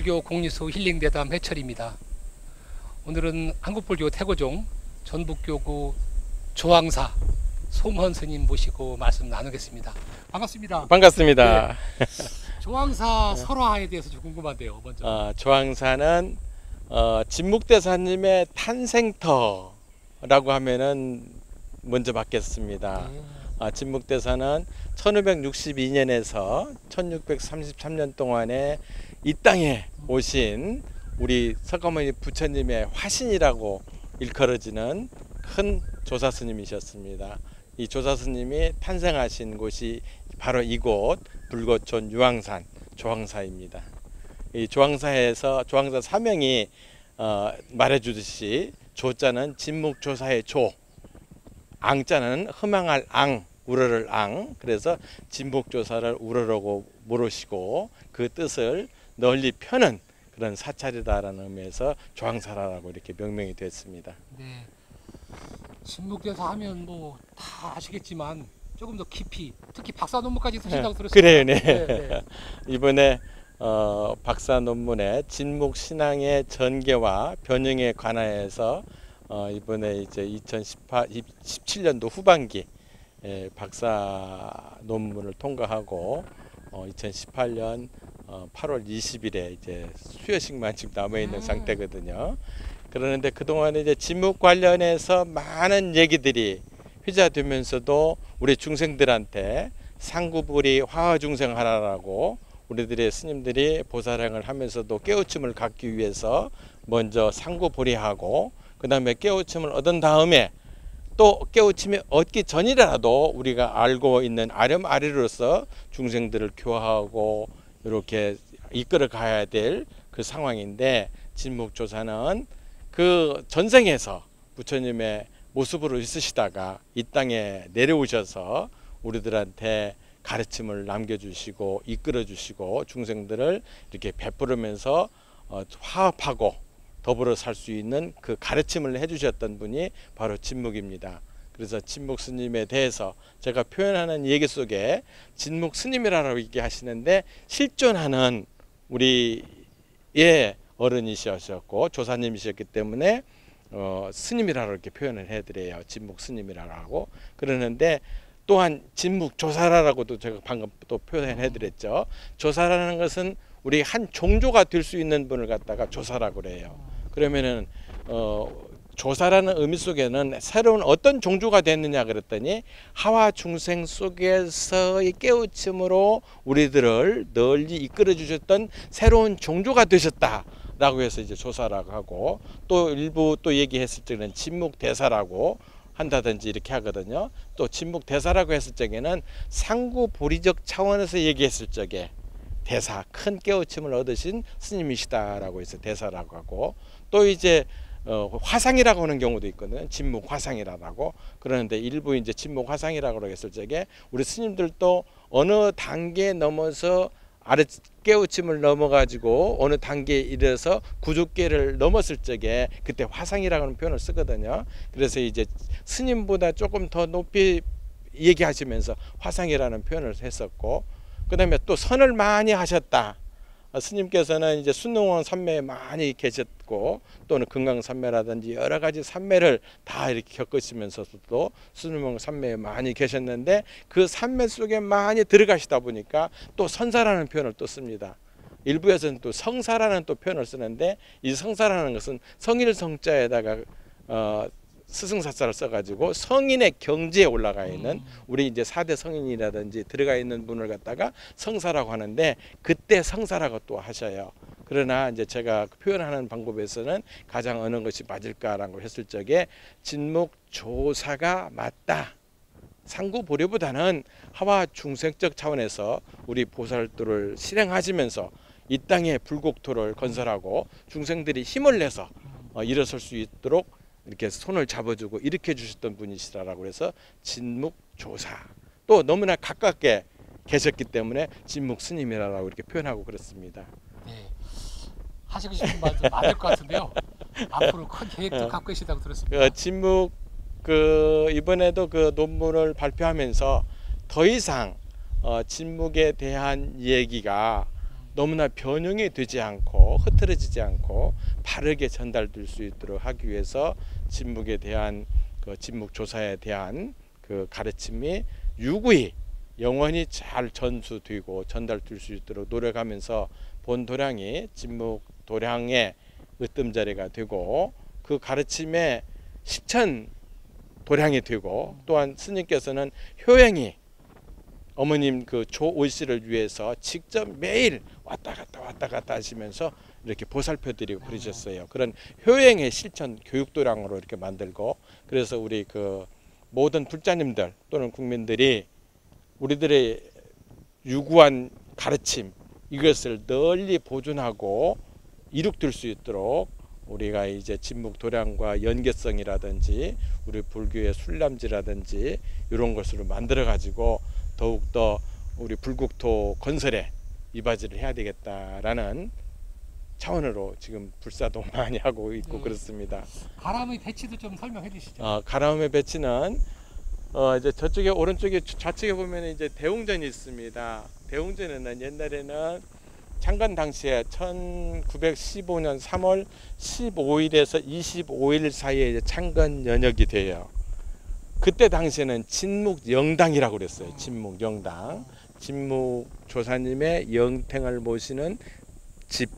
불교 공리수 힐링대담 해철입니다. 오늘은 한국불교 태고종 전북교구 조항사 송헌 스님 모시고 말씀 나누겠습니다. 반갑습니다. 반갑습니다. 조항사 설화에 대해서 좀 궁금한데요. 먼저. 어, 조항사는 어, 진묵대사님의 탄생터라고 하면은 먼저 받겠습니다. 네. 아, 진묵대사는 1562년에서 1633년 동안에 이 땅에 오신 우리 석가모니 부처님의 화신이라고 일컬어지는 큰 조사 스님이셨습니다. 이 조사 스님이 탄생하신 곳이 바로 이곳 불거촌 유황산 조항사입니다. 이 조항사에서 조항사 사명이 어, 말해주듯이 조자는 진묵조사의 조, 앙자는 희망할 앙, 우러를 앙. 그래서 진묵조사를 우러라고 물으시고 그 뜻을 널리 펴는 그런 사찰이다라는 의미에서 조항사라고 이렇게 명명이 됐습니다. 네. 진묵대사 하면 뭐 다 아시겠지만 조금 더 깊이 특히 박사 논문까지 쓰신다고 들었어요. 그래요, 네. 네, 네. 이번에 어, 박사 논문에 진묵 신앙의 전개와 변형에 관하여서 어, 이번에 이제 2018, 17년도 후반기 에, 박사 논문을 통과하고 어, 2018년 어, 8월 20일에 이제 수여식만 지금 남아 있는 음. 상태거든요. 그러는데 그 동안에 이제 진묵 관련해서 많은 얘기들이 회자되면서도 우리 중생들한테 상구불이 화화중생 하라라고 우리들의 스님들이 보살행을 하면서도 깨우침을 갖기 위해서 먼저 상구불이하고 그 다음에 깨우침을 얻은 다음에 또 깨우침이 얻기 전이라도 우리가 알고 있는 아렴아리로서 중생들을 교화하고 이렇게 이끌어 가야 될 그 상황인데 진묵조사는 그 전생에서 부처님의 모습으로 있으시다가 이 땅에 내려오셔서 우리들한테 가르침을 남겨주시고 이끌어주시고 중생들을 이렇게 베푸르면서 어, 화합하고 더불어 살 수 있는 그 가르침을 해주셨던 분이 바로 진묵입니다. 그래서 진묵 스님에 대해서 제가 표현하는 얘기 속에 진묵 스님이라고 얘기하시는데 실존하는 우리의 어른이셨고 조사님이셨기 때문에 어, 스님이라고 이렇게 표현을 해드려요. 진묵 스님이라고 그러는데 또한 진묵 조사라라고도 제가 방금 또 표현해드렸죠. 조사라는 것은 우리 한 종조가 될 수 있는 분을 갖다가 조사라고 그래요. 그러면은 어, 조사라는 의미 속에는 새로운 어떤 종조가 됐느냐 그랬더니 하와 중생 속에서의 깨우침으로 우리들을 널리 이끌어 주셨던 새로운 종조가 되셨다. 라고 해서 이제 조사라고 하고 또 일부 또 얘기했을 때는 진묵 대사라고 한다든지 이렇게 하거든요. 또 진묵 대사라고 했을 적에는 상구 보리적 차원에서 얘기했을 적에 대사 큰 깨우침을 얻으신 스님이시다라고 해서 대사라고 하고 또 이제 어, 화상이라고 하는 경우도 있거든요. 진묵 화상이라고 그러는데 일부 이제 진묵 화상이라고 했을 적에 우리 스님들도 어느 단계 넘어서 아래 깨우침을 넘어가지고 어느 단계에 이르러서 구조계를 넘었을 적에 그때 화상이라는 표현을 쓰거든요. 그래서 이제 스님보다 조금 더 높이 얘기하시면서 화상이라는 표현을 했었고 그 다음에 또 선을 많이 하셨다. 어, 스님께서는 이제 순능원 산매에 많이 계셨고 또는 금강 산매라든지 여러 가지 산매를 다 이렇게 겪으시면서도 순능원 산매에 많이 계셨는데 그 산매 속에 많이 들어가시다 보니까 또 선사라는 표현을 또 씁니다. 일부에서는 또 성사라는 또 표현을 쓰는데 이 성사라는 것은 성일 성자에다가 어, 스승사자를 써가지고 성인의 경지에 올라가 있는 우리 이제 사대 성인이라든지 들어가 있는 분을 갖다가 성사라고 하는데 그때 성사라고 또 하셔요. 그러나 이제 제가 표현하는 방법에서는 가장 어느 것이 맞을까라고 했을 적에 진목 조사가 맞다. 상구 보려보다는 하와 중생적 차원에서 우리 보살도를 실행하시면서 이 땅에 불국토를 건설하고 중생들이 힘을 내서 어, 일어설 수 있도록 이렇게 손을 잡아주고 일으켜 주셨던 분이시라고 해서 진묵조사 또 너무나 가깝게 계셨기 때문에 진묵 스님이라고 이렇게 표현하고 그렇습니다. 네. 하시고 싶은 말도 많을 것 같은데요. 앞으로 큰 계획도 어. 갖고 계시다고 들었습니다. 그 진묵 그 이번에도 그 논문을 발표하면서 더 이상 어, 진묵에 대한 얘기가 너무나 변형이 되지 않고 흐트러지지 않고 바르게 전달될 수 있도록 하기 위해서 진묵에 대한 그 진묵 조사에 대한 그 가르침이 유구히 영원히 잘 전수되고 전달될 수 있도록 노력하면서 본 도량이 진묵 도량의 으뜸자리가 되고 그 가르침의 실천 도량이 되고 또한 스님께서는 효행이 어머님 그 조오 씨를 위해서 직접 매일 왔다 갔다 왔다 갔다 하시면서 이렇게 보살펴 드리고 그러셨어요. 그런 효행의 실천 교육도량으로 이렇게 만들고 그래서 우리 그 모든 불자님들 또는 국민들이 우리들의 유구한 가르침 이것을 널리 보존하고 이룩될 수 있도록 우리가 이제 진묵 도량과 연계성이라든지 우리 불교의 술람지라든지 이런 것으로 만들어 가지고 더욱 더 우리 불국토 건설에 이바지를 해야 되겠다라는 차원으로 지금 불사도 많이 하고 있고 음. 그렇습니다. 바람의 배치도 좀 설명해 주시죠. 어, 가라움의 배치는 어, 이제 저쪽에 오른쪽에 좌측에 보면 이제 대웅전이 있습니다. 대웅전에는 옛날에는 창건 당시에 1915년 3월 15일에서 25일 사이에 이제 창건 연역이 돼요. 그때 당시에는 진묵 영당이라고 그랬어요. 진묵 영당. 진묵 조사님의 영탱을 모시는 집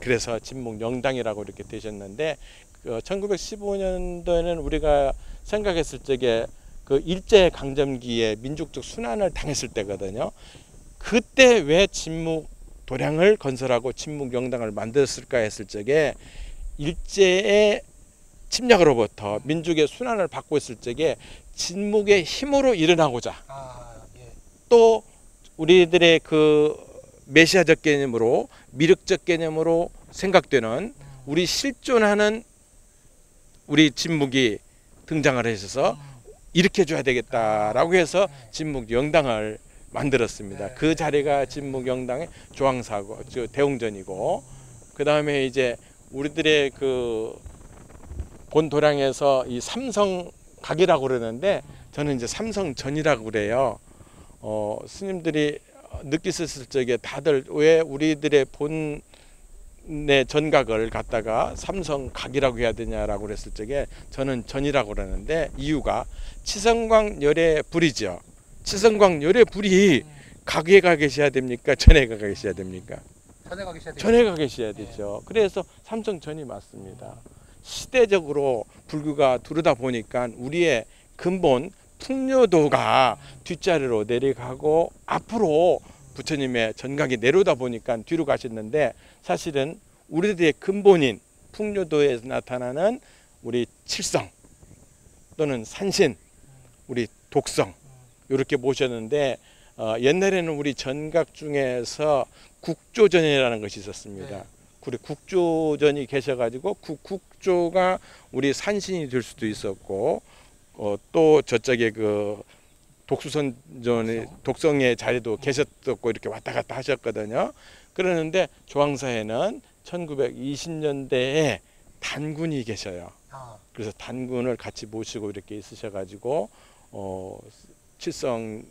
그래서 진묵 영당이라고 이렇게 되셨는데 그 1915년도에는 우리가 생각했을 적에 그 일제 강점기에 민족적 순환을 당했을 때거든요. 그때 왜 진묵 도량을 건설하고 진묵 영당을 만들었을까 했을 적에 일제의 침략으로부터 민족의 순환을 받고 있을 적에 진묵의 힘으로 일어나고자 아, 예. 또 우리들의 그 메시아적 개념으로 미륵적 개념으로 생각되는 음, 우리 실존하는 우리 진묵이 등장을 해서 음, 일으켜 줘야 되겠다라고 해서 네. 진묵 영당을 만들었습니다. 네. 그 자리가 진묵 영당의 조항사고 저 대웅전이고 그 다음에 이제 우리들의 그 본도량에서 이 삼성 각이라고 그러는데 저는 이제 삼성전이라고 그래요. 어, 스님들이 느끼셨을 적에 다들 왜 우리들의 본의 전각을 갖다가 삼성 각이라고 해야 되냐라고 그랬을 적에 저는 전이라고 그러는데 이유가 치성광 열의 불이죠. 치성광 열의 불이 음, 각에 가 계셔야 됩니까? 전에 가 계셔야 됩니까? 전에 가 계셔야. 전에 가 계셔야 되죠. 그래서 삼성 전이 맞습니다. 시대적으로 불교가 두르다 보니까 우리의 근본 풍요도가 뒷자리로 내려가고 앞으로 부처님의 전각이 내려오다 보니까 뒤로 가셨는데 사실은 우리들의 근본인 풍요도에 나타나는 우리 칠성 또는 산신 우리 독성 이렇게 모셨는데 어, 옛날에는 우리 전각 중에서 국조전이라는 것이 있었습니다. 네. 우리 국조전이 계셔가지고 그 국조가 우리 산신이 될 수도 있었고 어, 또 저쪽에 그 독수선전의 독성. 독성의 자리도 계셨었고 이렇게 왔다 갔다 하셨거든요. 그러는데 조항사에는 1920년대에 단군이 계셔요. 아, 그래서 단군을 같이 모시고 이렇게 있으셔가지고 어, 칠성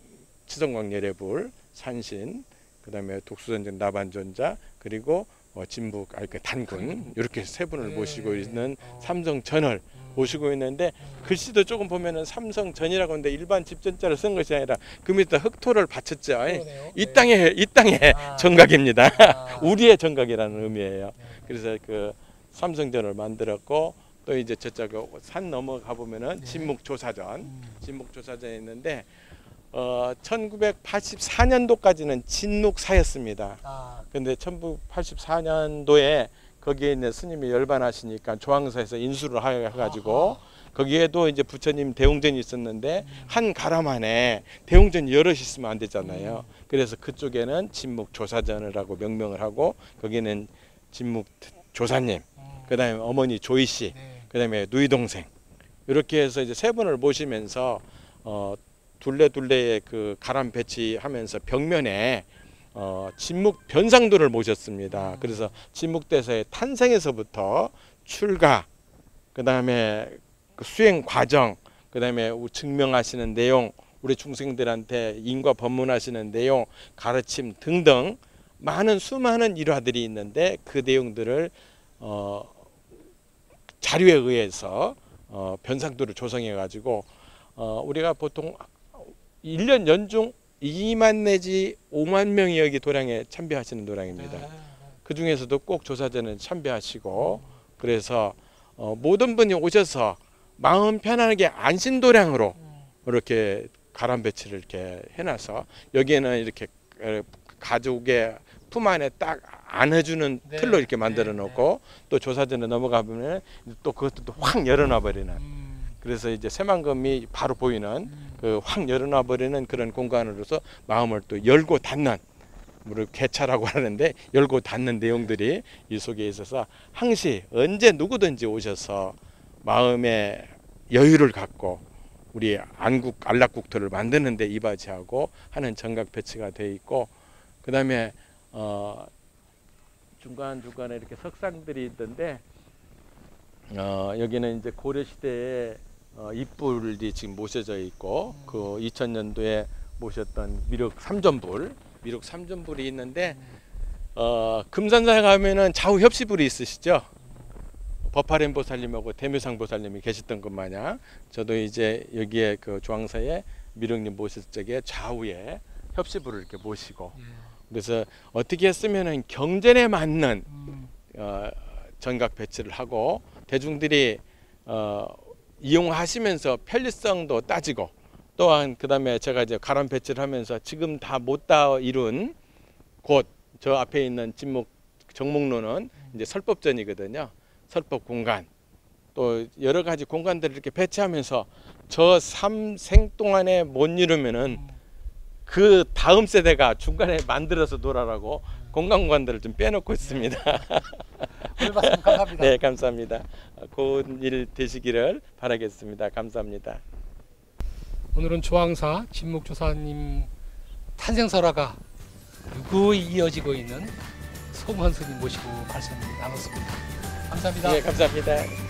칠성광예례불 산신 그다음에 독수전전 나반존자 그리고 어, 진북 아니 그 단군 이렇게 세 분을 네. 모시고 있는 어, 삼성전을 음, 모시고 있는데 음, 글씨도 조금 보면은 삼성 전이라고 하는데 일반 집전자를 쓴 것이 아니라 그 밑에 흑토를 받쳤죠. 그러네요. 이 네. 땅에 이 땅에 아, 정각입니다. 아, 우리의 정각이라는 의미예요. 네. 그래서 그 삼성전을 만들었고 또 이제 저쪽 산 넘어가 보면은 네. 진묵조사전, 음, 진묵조사전이 있는데 어 1984년도까지는 진묵사였습니다. 아, 근데 1984년도에 거기에 있는 스님이 열반하시니까 조항사에서 인수를 하- 해가지고 아하. 거기에도 이제 부처님 대웅전이 있었는데 음. 한 가람 안에 대웅전이 여럿이 있으면 안 되잖아요. 음. 그래서 그쪽에는 진묵 조사전을 하고 명명을 하고 거기는 진묵 조사님, 음, 그다음에 어머니 조이 씨, 네. 그다음에 누이 동생 이렇게 해서 이제 세 분을 모시면서 어 둘레 둘레의 그 가람 배치하면서 벽면에 어 진묵 변상도를 모셨습니다. 음. 그래서 진묵대사의 탄생에서부터 출가, 그 다음에 그 수행 과정, 그 다음에 우- 증명하시는 내용, 우리 중생들한테 인과 법문하시는 내용, 가르침 등등 많은 수많은 일화들이 있는데 그 내용들을 어, 자료에 의해서 어, 변상도를 조성해 가지고 어, 우리가 보통 1년 연중 2만 내지 5만 명이 여기 도량에 참배하시는 도량입니다. 네. 그 중에서도 꼭 조사전에 참배하시고 그래서 어, 모든 분이 오셔서 마음 편안하게 안심도량으로 음. 이렇게 가람 배치를 이렇게 해놔서 여기에는 이렇게 어, 가족의 품 안에 딱 안아주는 네. 틀로 이렇게 만들어 네, 놓고 또 조사전에 넘어가면 또 그것도 또 확 열어놔 버리는 음. 그래서 이제 새만금이 바로 보이는 음. 그확 열어놔 버리는 그런 공간으로서 마음을 또 열고 닫는 우리 개차라고 하는데 열고 닫는 내용들이 이 속에 있어서 항시 언제 누구든지 오셔서 마음의 여유를 갖고 우리 안국 안락국토를 만드는데 이바지하고 하는 정각 배치가 돼 있고 그 다음에 어 중간 중간에 이렇게 석상들이 있던데 어 여기는 이제 고려 시대에 어, 입불이 지금 모셔져 있고 그 2000년도에 모셨던 미륵 삼전불 미륵 삼전불이 있는데 어, 금산사에 가면은 좌우 협시불이 있으시죠? 법화렘 보살님하고 대묘상 보살님이 계셨던 것 마냥 저도 이제 여기에 그 조항사에 미륵님 모실 적에 좌우에 협시불을 이렇게 모시고 예. 그래서 어떻게 했으면은 경전에 맞는 음. 어, 전각 배치를 하고 대중들이 어, 이용하시면서 편리성도 따지고 또한 그 다음에 제가 이제 가람 배치를 하면서 지금 다 못 다 이룬 곳 저 앞에 있는 진목 정목로는 이제 설법전이거든요. 설법 공간 또 여러 가지 공간들을 이렇게 배치하면서 저 삼생 동안에 못 이루면은 음. 그 다음 세대가 중간에 만들어서 놀아라고 공간 공간들을 좀 빼놓고 있습니다. 오늘 말씀 감사합니다. 네, 감사합니다. 좋은 일 되시기를 바라겠습니다. 감사합니다. 오늘은 조항사 진목조사님 탄생설화가 유구히 이어지고 있는 송원 스님 모시고 말씀 나눴습니다. 감사합니다. 네, 감사합니다.